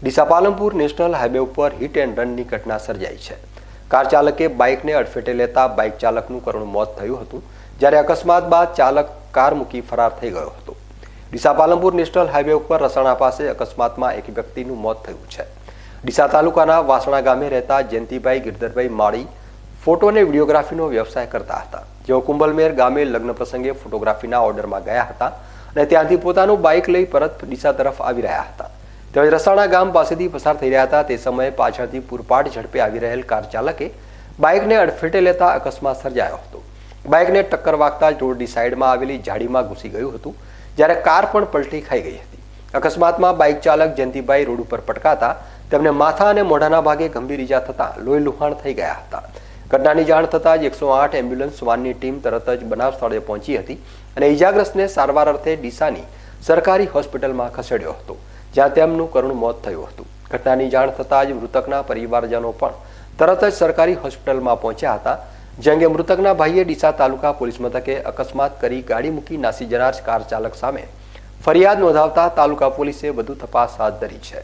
Deesa Palanpur national highway ઉપર hit and રનની ઘટના સર્જાઈ છે. કાર ચાલકે બાઇકને અડફેટે લેતા બાઇક ચાલકનું કરુણ મોત થયું હતું, જ્યારે અકસ્માત બાદ ચાલક કાર મૂકી ફરાર થઈ ગયો હતો. ડીસા પાલનપુર નેશનલ હાઈવે ઉપર રસાણા પાસે અકસ્માતમાં એક વ્યક્તિનું મોત થયું છે. ડીસા તાલુકાના વાસણા ગામે રહેતા જયંતિભાઈ ગિરધરભાઈ માળી ફોટો અને વિડીયોગ્રાફીનો વ્યવસાય કરતા હતા. જેઓ કુંભલમેર ગામે લગ્ન પ્રસંગે ફોટોગ્રાફીના ઓર્ડરમાં ગયા હતા અને ત્યાંથી પોતાનું બાઇક લઈ પરત ડીસા તરફ આવી રહ્યા હતા. તેમજ રસાણા ગામ પાસેથી પસાર થઈ રહ્યા હતા. તે સમયે પાછળથી પૂરપાટ ઝડપે આવી રહેલ કાર ચાલકે બાઇકને અડફેટે લેતા અકસ્માત સર્જાયો હતો. બાઇકને ટક્કર વાગતા જ રોડની સાઈડમાં આવેલી જાડીમાં ઘૂસી ગયું હતું, જ્યારે કાર પણ પલટી ખાઈ ગઈ હતી. અકસ્માતમાં બાઇક ચાલક જયંતિભાઈ રોડ ઉપર પટકાતા તેમને માથા અને મોઢાના ભાગે ગંભીર ઈજા થતા લોહી લુહાણ થઈ ગયા હતા. ઘટનાની જાણ થતાં જ એકસો આઠ એમ્બ્યુલન્સ વાનની ટીમ તરત જ બનાવ સ્થળે પહોંચી હતી અને ઈજાગ્રસ્તને સારવાર અર્થે ડીસાની સરકારી હોસ્પિટલમાં ખસેડ્યો હતો. જ્યાં તેમનું કરુણ મોત થયું હતું. ઘટનાની જાણ થતાં જ મૃતકના પરિવારજનો પણ તરત જ સરકારી હોસ્પિટલમાં પહોંચ્યા હતા જે અંગે મૃતકના ભાઈએ ડીસા તાલુકા પોલીસ મથકે અકસ્માત કરી ગાડી મૂકી નાસી જનાર કાર ચાલક સામે ફરિયાદ નોંધાવતા તાલુકા પોલીસે વધુ તપાસ હાથ ધરી છે.